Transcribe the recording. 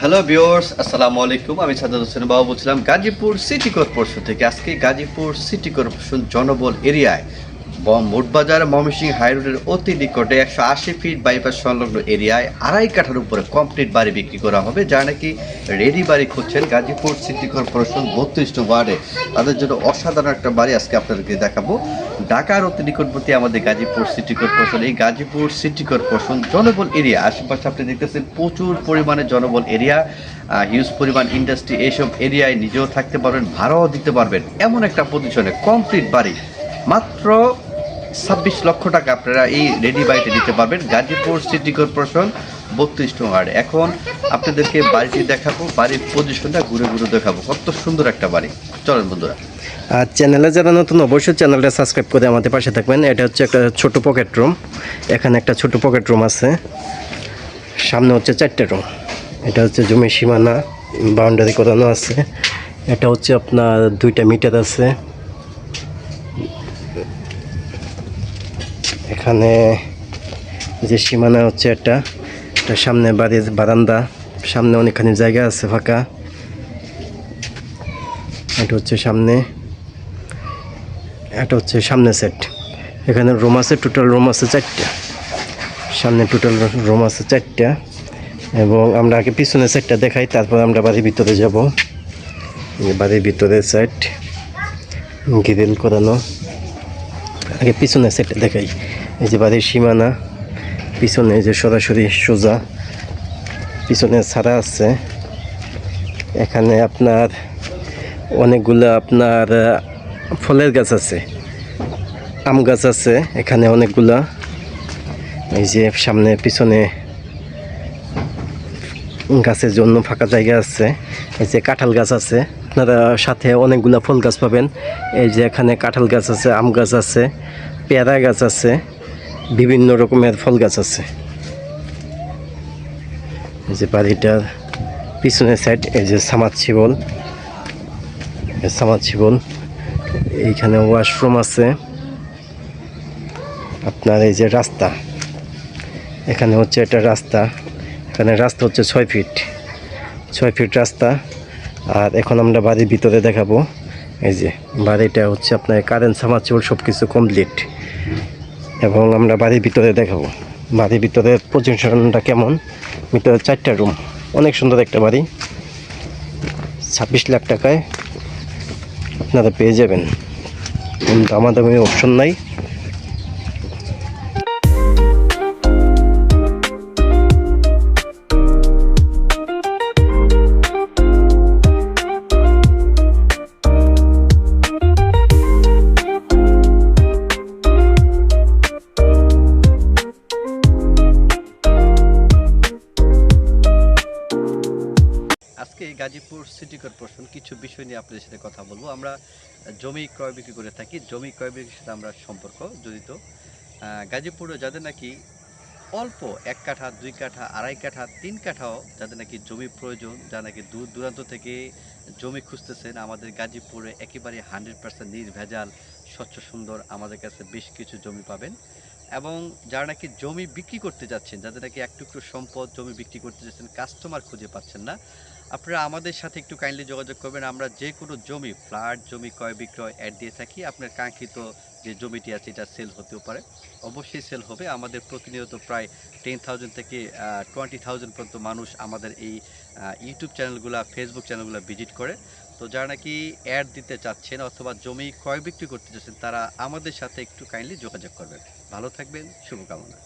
Hello viewers আসসালামু আলাইকুম আমি সাদাত হোসেন বাবু বলছিলাম গাজীপুর সিটি কর্পোরেশন থেকে। আজকে গাজীপুর সিটি কর্পোরেশন জনবল এরিয়ায় মোটবাজার ময়মনসিংহ হাই রোডের অতি নিকটে একশো আশি ফিট বাইপাস সংলগ্ন এরিয়ায় আড়াই কাঠার উপরে কমপ্লিট বাড়ি বিক্রি করা হবে, যা নাকি রেডি বাড়ি খুঁজছেন গাজীপুর সিটি কর্পোরেশন বত্রিশ ওয়ার্ডে। তাদের জন্য অসাধারণ একটা বাড়ি আজকে আপনাদেরকে দেখাবো। ঢাকার অতি নিকটবর্তী আমাদের গাজীপুর সিটি কর্পোরেশন, এই গাজীপুর সিটি কর্পোরেশন জনবল এরিয়া, আশেপাশে আপনি দেখতেছেন প্রচুর পরিমাণে জনবল এরিয়া হিউজ পরিমাণ ইন্ডাস্ট্রি এইসব এরিয়ায় নিজেও থাকতে পারবেন, ভাড়াও দিতে পারবেন। এমন একটা পজিশনে কমপ্লিট বাড়ি। মাত্র ছাব্বিশ লক্ষ টাকা আপনারা এই রেডি বাড়িতে দিতে পারবেন। গাজীপুর সিটি কর্পোরেশন বত্রিশ ওয়ার্ড এখন আপনাদেরকে বাড়িটি দেখাবো, বাড়ির পজিশনটা ঘুরে ঘুরে দেখাবো। কত সুন্দর একটা বাড়ি। চলেন বন্ধুরা। আর চ্যানেলে যারা নতুন, অবশ্যই চ্যানেলটা সাবস্ক্রাইব করে আমাদের পাশে থাকবেন। এটা হচ্ছে একটা ছোট পকেট রুম এখানে একটা ছোট পকেট রুম আছে। সামনে হচ্ছে চারটে রুম এটা হচ্ছে জমির সীমানা বাউন্ডারি করানো আছে। এটা হচ্ছে আপনার দুইটা মিটার আছে। এখানে যে সীমানা হচ্ছে একটা এটা সামনে বাড়ির বারান্দা, সামনে অনেকখানি জায়গা আছে ফাঁকা। এটা হচ্ছে সামনে, এটা হচ্ছে সামনে সেট এখানে রুম আছে টোটাল রুম আছে চারটা। সামনে টোটাল রুম আছে চারটা। এবং আমরা আগে পিছনে সেটটা দেখাই, তারপর আমরা বাড়ির ভিতরে যাব। বাড়ির ভিতরে সেট গ্রিল করানো। আগে পিছনে সেটটা দেখাই। এই যে বাড়ির সীমানা, পিছনে যে সরাসরি সোজা, পিছনে ছাড়া আছে। এখানে আপনার অনেকগুলো আপনার ফলের গাছ আছে, আম গাছ আছে, এখানে অনেকগুলা। এই যে সামনে পিছনে গাছের জন্য ফাঁকা জায়গা আছে, এই যে কাঁঠাল গাছ আছে। আপনারা সাথে অনেকগুলা ফল গাছ পাবেন। এই যে এখানে কাঁঠাল গাছ আছে, আম গাছ আছে, পেয়ারা গাছ আছে। বিভিন্ন রকমের ফল গাছ আছে। এই যে বাড়িটার পিছনের সাইড এই যে সামাজ শিবল। সামাজিবল এইখানে ওয়াশরুম আছে। আপনার এই যে রাস্তা, এখানে হচ্ছে একটা রাস্তা, এখানে রাস্তা হচ্ছে ছয় ফিট ছয় ফিট রাস্তা, আর এখন আমরা বাড়ির ভিতরে দেখাবো। এই যে বাড়িটা হচ্ছে আপনার কারেন্ট সামাজিবল সব কিছু কমপ্লিট এবং আমরা বাড়ির ভিতরে দেখাবো। বাড়ির ভিতরে পজিশনটা কেমন? ভিতরে চারটা রুম অনেক সুন্দর একটা বাড়ি। ছাব্বিশ লাখ টাকায় আপনারা পেয়ে যাবেন। দামাদামি অপশন নাই। গাজীপুর সিটি কর্পোরেশন কিছু বিষয় নিয়ে আপনাদের সাথে কথা বলব। আমরা জমি ক্রয় বিক্রি করে থাকি। জমি ক্রয় বিক্রির সাথে আমরা সম্পর্ক জড়িত। গাজীপুরে যাদের নাকি অল্প এক কাঠা, দুই কাঠা, আড়াই কাঠা, তিন কাঠাও যাদের নাকি জমি প্রয়োজন, যারা নাকি দূর দূরান্ত থেকে জমি খুঁজতেছেন, আমাদের গাজীপুরে একেবারে হান্ড্রেড পার্সেন্ট নির্ভেজাল, স্বচ্ছ, সুন্দর আমাদের কাছে বেশ কিছু জমি পাবেন। এবং যারা নাকি জমি বিক্রি করতে যাচ্ছেন, যাদের নাকি এক টুকরো সম্পদ জমি বিক্রি করতে যাচ্ছেন কাস্টমার খুঁজে পাচ্ছেন না আপনারা আমাদের সাথে একটু কাইন্ডলি যোগাযোগ করবেন। আমরা যে কোনো জমি, ফ্ল্যাট, জমি ক্রয় বিক্রয় অ্যাড দিয়ে থাকি। আপনার কাঙ্ক্ষিত যে জমিটি আছে, এটা সেল হতেও পারে। অবশ্যই সেল হবে। আমাদের প্রতিনিয়ত প্রায় টেন থাউজেন্ড থেকে টোয়েন্টি থাউজেন্ড পর্যন্ত মানুষ আমাদের এই ইউটিউব চ্যানেলগুলো ফেসবুক চ্যানেলগুলো ভিজিট করে। তো যারা নাকি অ্যাড দিতে চাচ্ছেন অথবা জমি ক্রয় বিক্রি করতে চাচ্ছেন, তারা আমাদের সাথে একটু কাইন্ডলি যোগাযোগ করবেন। ভালো থাকবেন। শুভকামনা।